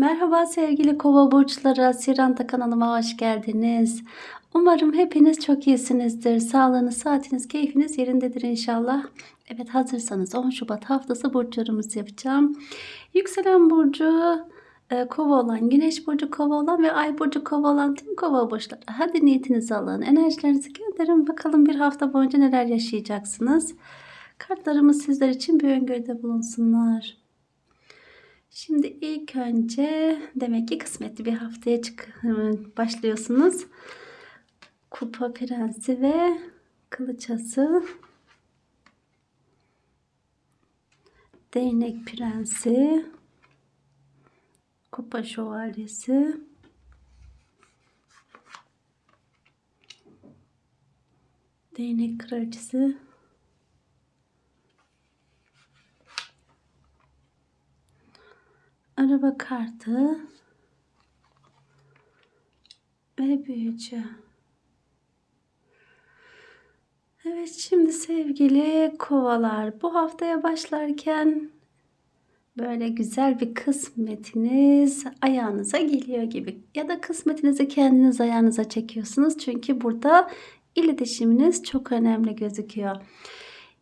Merhaba sevgili kova burçları, Siranta kanalıma hoş geldiniz. Umarım hepiniz çok iyisinizdir. Sağlığınız, saatiniz, keyfiniz yerindedir inşallah. Evet hazırsanız 10 Şubat haftası burçlarımızı yapacağım. Yükselen burcu e, kova olan, güneş burcu kova olan ve ay burcu kova olan tüm kova burçları. Hadi niyetinizi alın, enerjilerinizi gönderin. Bakalım bir hafta boyunca neler yaşayacaksınız. Kartlarımız sizler için bir öngörüde bulunsunlar. Şimdi ilk önce demek ki kısmetli bir haftaya çık başlıyorsunuz. Kupa prensi ve kılıçası. Değnek prensi. Kupa şövalyesi. Değnek kraliçesi. Araba kartı ve büyücü. Evet şimdi sevgili kovalar bu haftaya başlarken böyle güzel bir kısmetiniz ayağınıza geliyor gibi ya da kısmetinizi kendiniz ayağınıza çekiyorsunuz çünkü burada iletişiminiz çok önemli gözüküyor.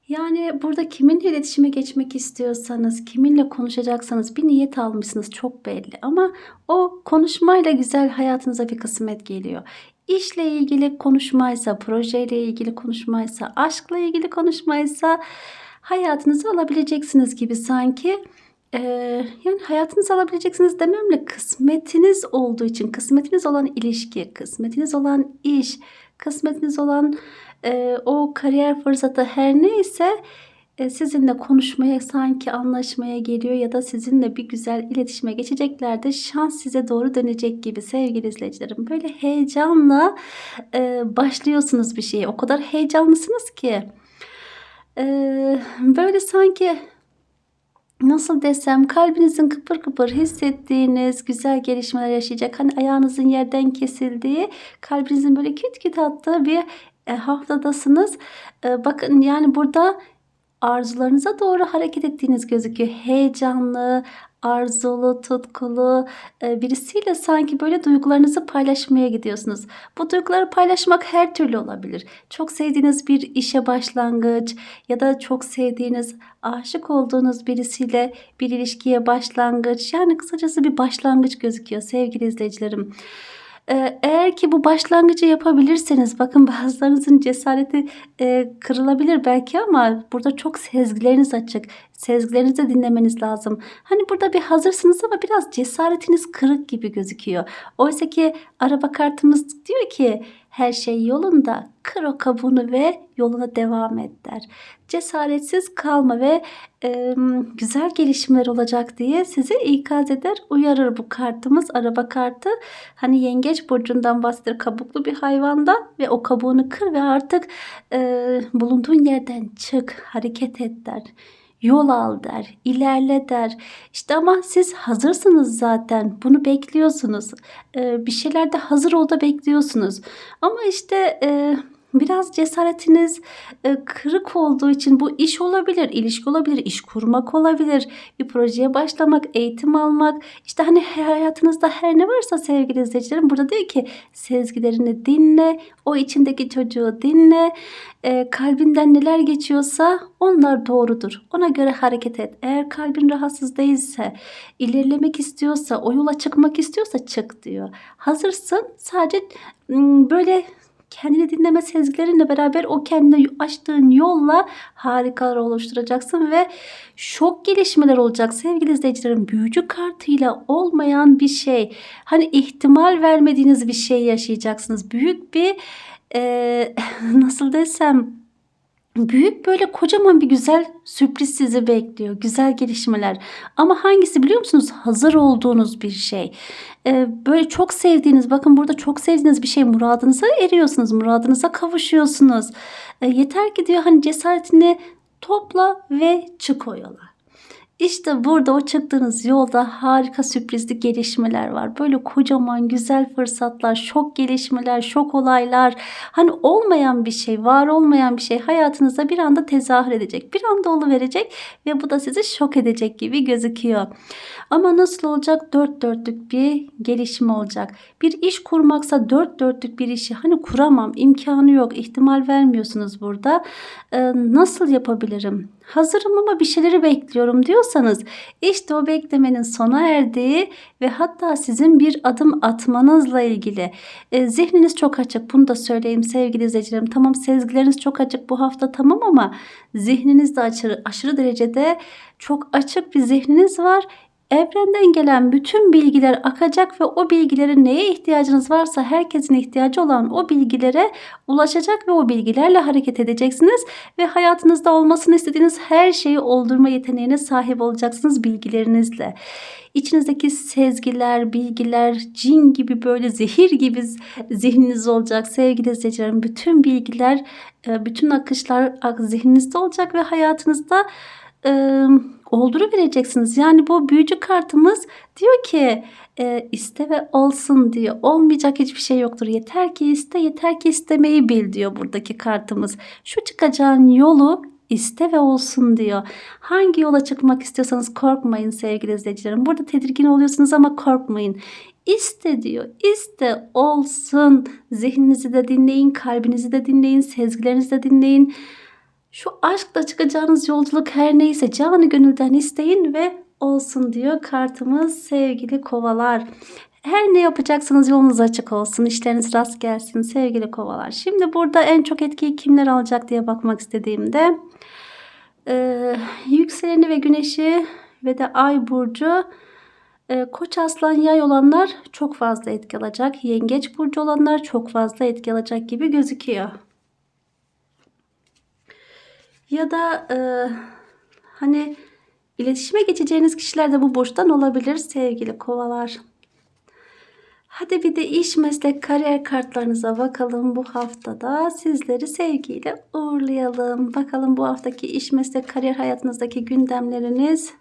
Yani burada kiminle iletişime geçmek istiyorsanız, kiminle konuşacaksanız bir niyet almışsınız çok belli. Ama o konuşmayla güzel hayatınıza bir kısmet geliyor. İşle ilgili konuşmaysa, projeyle ilgili konuşmaysa, aşkla ilgili konuşmaysa hayatınızı alabileceksiniz gibi sanki. Ee, yani hayatınızı alabileceksiniz dememle kısmetiniz olduğu için, kısmetiniz olan ilişki, kısmetiniz olan iş, kısmetiniz olan e, o kariyer fırsatı her neyse e, sizinle konuşmaya sanki anlaşmaya geliyor ya da sizinle bir güzel iletişime geçeceklerdir. Şans size doğru dönecek gibi sevgili izleyicilerim. Böyle heyecanla e, başlıyorsunuz bir şeye. O kadar heyecanlısınız ki. E, böyle sanki nasıl desem kalbinizin kıpır kıpır hissettiğiniz güzel gelişmeler yaşayacak. Hani ayağınızın yerden kesildiği, kalbinizin böyle küt küt attığı bir e, haftadasınız. E, bakın yani burada arzularınıza doğru hareket ettiğiniz gözüküyor. Heyecanlı, arzulu, tutkulu e, birisiyle sanki böyle duygularınızı paylaşmaya gidiyorsunuz. Bu duyguları paylaşmak her türlü olabilir. Çok sevdiğiniz bir işe başlangıç ya da çok sevdiğiniz, aşık olduğunuz birisiyle bir ilişkiye başlangıç. Yani kısacası bir başlangıç gözüküyor sevgili izleyicilerim. Ee, eğer ki bu başlangıcı yapabilirseniz bakın bazılarınızın cesareti e, kırılabilir belki ama burada çok sezgileriniz açık. Sezgilerinizi dinlemeniz lazım. Hani burada bir hazırsınız ama biraz cesaretiniz kırık gibi gözüküyor. Oysa ki araba kartımız diyor ki her şey yolunda. Kır o kabuğunu ve yoluna devam et der. Cesaretsiz kalma ve e, güzel gelişmeler olacak diye sizi ikaz eder, uyarır bu kartımız. Araba kartı hani yengeç burcundan bahseder kabuklu bir hayvandan ve o kabuğunu kır ve artık e, bulunduğun yerden çık, hareket et der yol al der, ilerle der. İşte ama siz hazırsınız zaten. Bunu bekliyorsunuz. Ee, bir şeylerde hazır ol da bekliyorsunuz. Ama işte e, biraz cesaretiniz e, kırık olduğu için bu iş olabilir, ilişki olabilir, iş kurmak olabilir, bir projeye başlamak, eğitim almak. İşte hani hayatınızda her ne varsa sevgili izleyicilerim burada diyor ki sezgilerini dinle, o içindeki çocuğu dinle, e, kalbinden neler geçiyorsa onlar doğrudur. Ona göre hareket et. Eğer kalbin rahatsız değilse, ilerlemek istiyorsa, o yola çıkmak istiyorsa çık diyor. Hazırsın sadece böyle kendini dinleme sezgilerinle beraber o kendine açtığın yolla harikalar oluşturacaksın ve şok gelişmeler olacak sevgili izleyicilerim. Büyücü kartıyla olmayan bir şey. Hani ihtimal vermediğiniz bir şey yaşayacaksınız. Büyük bir e, nasıl desem büyük böyle kocaman bir güzel sürpriz sizi bekliyor. Güzel gelişmeler. Ama hangisi biliyor musunuz? Hazır olduğunuz bir şey. Ee, böyle çok sevdiğiniz, bakın burada çok sevdiğiniz bir şey muradınıza eriyorsunuz. Muradınıza kavuşuyorsunuz. Ee, yeter ki diyor hani cesaretini topla ve çık o yola. İşte burada o çıktığınız yolda harika sürprizli gelişmeler var. Böyle kocaman güzel fırsatlar, şok gelişmeler, şok olaylar. Hani olmayan bir şey, var olmayan bir şey hayatınızda bir anda tezahür edecek. Bir anda oluverecek ve bu da sizi şok edecek gibi gözüküyor. Ama nasıl olacak? Dört dörtlük bir gelişme olacak. Bir iş kurmaksa dört dörtlük bir işi hani kuramam, imkanı yok, ihtimal vermiyorsunuz burada. Ee, nasıl yapabilirim? Hazırım ama bir şeyleri bekliyorum diyorsanız işte o beklemenin sona erdiği ve hatta sizin bir adım atmanızla ilgili. E, zihniniz çok açık bunu da söyleyeyim sevgili izleyicilerim. Tamam sezgileriniz çok açık bu hafta tamam ama zihniniz de aşırı, aşırı derecede çok açık bir zihniniz var. Evrenden gelen bütün bilgiler akacak ve o bilgilerin neye ihtiyacınız varsa herkesin ihtiyacı olan o bilgilere ulaşacak ve o bilgilerle hareket edeceksiniz ve hayatınızda olmasını istediğiniz her şeyi oldurma yeteneğine sahip olacaksınız bilgilerinizle. İçinizdeki sezgiler, bilgiler, cin gibi böyle zehir gibi zihniniz olacak sevgili izleyicilerim. Bütün bilgiler, e, bütün akışlar zihninizde olacak ve hayatınızda e, olduru vereceksiniz. Yani bu büyücü kartımız diyor ki e, iste ve olsun diyor. Olmayacak hiçbir şey yoktur. Yeter ki iste, yeter ki istemeyi bil diyor buradaki kartımız. Şu çıkacağın yolu iste ve olsun diyor. Hangi yola çıkmak istiyorsanız korkmayın sevgili izleyicilerim. Burada tedirgin oluyorsunuz ama korkmayın. İste diyor. İste olsun. Zihninizi de dinleyin, kalbinizi de dinleyin, sezgilerinizi de dinleyin. Şu aşkla çıkacağınız yolculuk her neyse canı gönülden isteyin ve olsun diyor kartımız sevgili kovalar. Her ne yapacaksanız yolunuz açık olsun. işleriniz rast gelsin sevgili kovalar. Şimdi burada en çok etkiyi kimler alacak diye bakmak istediğimde e, yükseleni ve güneşi ve de ay burcu e, koç aslan yay olanlar çok fazla etki alacak. Yengeç burcu olanlar çok fazla etki alacak gibi gözüküyor. Ya da e, hani iletişime geçeceğiniz kişiler de bu burçtan olabilir sevgili kovalar. Hadi bir de iş, meslek, kariyer kartlarınıza bakalım bu haftada. Sizleri sevgiyle uğurlayalım. Bakalım bu haftaki iş, meslek, kariyer hayatınızdaki gündemleriniz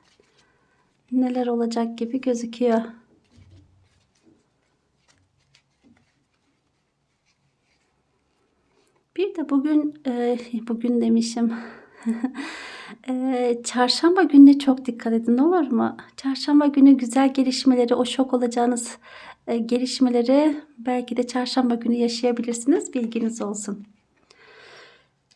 neler olacak gibi gözüküyor. Bir de bugün, e, bugün demişim. e, çarşamba gününe çok dikkat edin olur mu? Çarşamba günü güzel gelişmeleri, o şok olacağınız e, gelişmeleri belki de çarşamba günü yaşayabilirsiniz. Bilginiz olsun.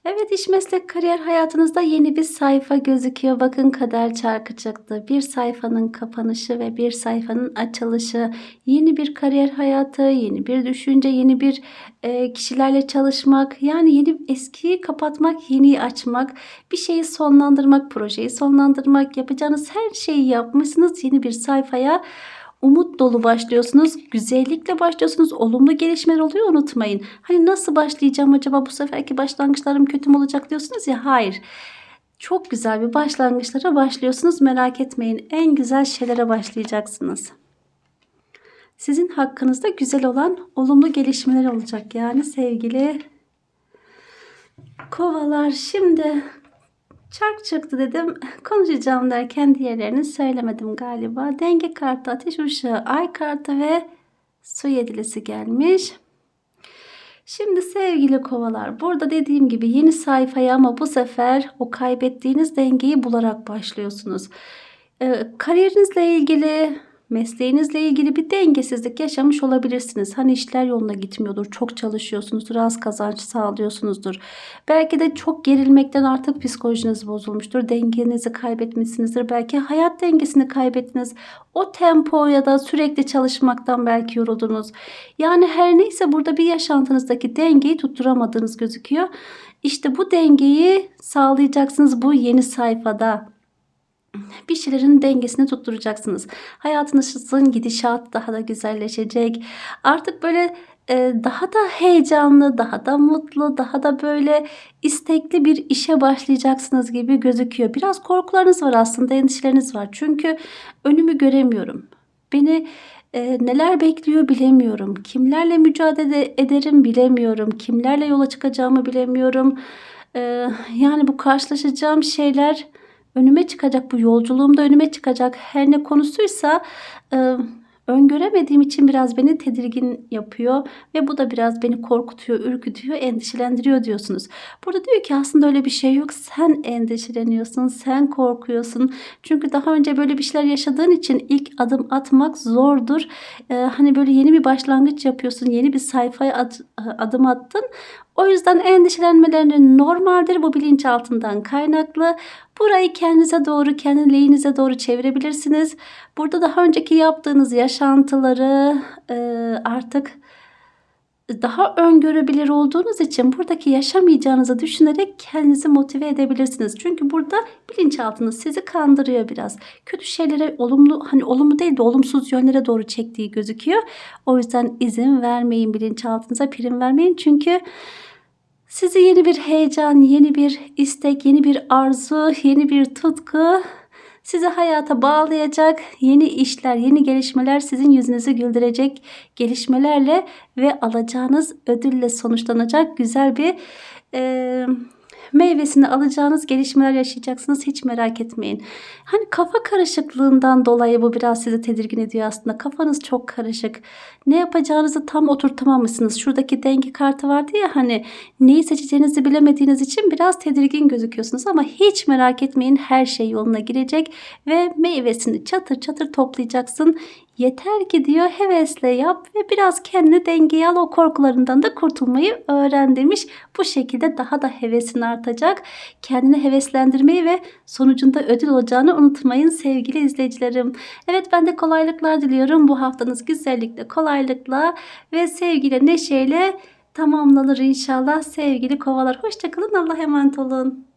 Evet iş meslek kariyer hayatınızda yeni bir sayfa gözüküyor. Bakın kader çarkı çıktı. Bir sayfanın kapanışı ve bir sayfanın açılışı. Yeni bir kariyer hayatı, yeni bir düşünce, yeni bir e, kişilerle çalışmak. Yani yeni eskiyi kapatmak, yeniyi açmak. Bir şeyi sonlandırmak, projeyi sonlandırmak. Yapacağınız her şeyi yapmışsınız. Yeni bir sayfaya umut dolu başlıyorsunuz. Güzellikle başlıyorsunuz. Olumlu gelişmeler oluyor unutmayın. Hani nasıl başlayacağım acaba bu seferki başlangıçlarım kötü mü olacak diyorsunuz ya. Hayır. Çok güzel bir başlangıçlara başlıyorsunuz. Merak etmeyin. En güzel şeylere başlayacaksınız. Sizin hakkınızda güzel olan olumlu gelişmeler olacak. Yani sevgili kovalar şimdi Çark çıktı dedim. Konuşacağım derken diğerlerini söylemedim galiba. Denge kartı, ateş uşağı, ay kartı ve su yedilisi gelmiş. Şimdi sevgili kovalar burada dediğim gibi yeni sayfaya ama bu sefer o kaybettiğiniz dengeyi bularak başlıyorsunuz. Ee, kariyerinizle ilgili mesleğinizle ilgili bir dengesizlik yaşamış olabilirsiniz. Hani işler yoluna gitmiyordur, çok çalışıyorsunuzdur, az kazanç sağlıyorsunuzdur. Belki de çok gerilmekten artık psikolojiniz bozulmuştur, dengenizi kaybetmişsinizdir. Belki hayat dengesini kaybettiniz. O tempo ya da sürekli çalışmaktan belki yoruldunuz. Yani her neyse burada bir yaşantınızdaki dengeyi tutturamadığınız gözüküyor. İşte bu dengeyi sağlayacaksınız bu yeni sayfada bir şeylerin dengesini tutturacaksınız. Hayatınızın gidişatı daha da güzelleşecek. Artık böyle e, daha da heyecanlı, daha da mutlu, daha da böyle istekli bir işe başlayacaksınız gibi gözüküyor. Biraz korkularınız var aslında, endişeleriniz var. Çünkü önümü göremiyorum. Beni e, neler bekliyor bilemiyorum. Kimlerle mücadele ederim bilemiyorum. Kimlerle yola çıkacağımı bilemiyorum. E, yani bu karşılaşacağım şeyler önüme çıkacak, bu yolculuğumda önüme çıkacak her ne konusuysa e, öngöremediğim için biraz beni tedirgin yapıyor ve bu da biraz beni korkutuyor, ürkütüyor, endişelendiriyor diyorsunuz. Burada diyor ki aslında öyle bir şey yok. Sen endişeleniyorsun, sen korkuyorsun. Çünkü daha önce böyle bir şeyler yaşadığın için ilk adım atmak zordur. Ee, hani böyle yeni bir başlangıç yapıyorsun, yeni bir sayfaya ad- adım attın. O yüzden endişelenmelerin normaldir. Bu bilinçaltından kaynaklı. Burayı kendinize doğru, kendi lehinize doğru çevirebilirsiniz. Burada daha önceki yaptığınız yaşantıları e, artık daha öngörebilir olduğunuz için buradaki yaşamayacağınızı düşünerek kendinizi motive edebilirsiniz. Çünkü burada bilinçaltınız sizi kandırıyor biraz. Kötü şeylere olumlu hani olumlu değil de olumsuz yönlere doğru çektiği gözüküyor. O yüzden izin vermeyin bilinçaltınıza prim vermeyin. Çünkü sizi yeni bir heyecan, yeni bir istek, yeni bir arzu, yeni bir tutku sizi hayata bağlayacak yeni işler, yeni gelişmeler sizin yüzünüzü güldürecek gelişmelerle ve alacağınız ödülle sonuçlanacak güzel bir e, meyvesini alacağınız gelişmeler yaşayacaksınız. Hiç merak etmeyin. Hani kafa karışıklığından dolayı bu biraz sizi tedirgin ediyor aslında. Kafanız çok karışık. Ne yapacağınızı tam oturtamamışsınız. Şuradaki denge kartı vardı ya hani neyi seçeceğinizi bilemediğiniz için biraz tedirgin gözüküyorsunuz ama hiç merak etmeyin her şey yoluna girecek ve meyvesini çatır çatır toplayacaksın. Yeter ki diyor hevesle yap ve biraz kendini dengeye al o korkularından da kurtulmayı öğren demiş. Bu şekilde daha da hevesin artacak. Kendini heveslendirmeyi ve sonucunda ödül olacağını unutmayın sevgili izleyicilerim. Evet ben de kolaylıklar diliyorum. Bu haftanız güzellikle, kolaylıkla ve sevgiyle, neşeyle tamamlanır inşallah sevgili kovalar. Hoşçakalın. Allah'a emanet olun.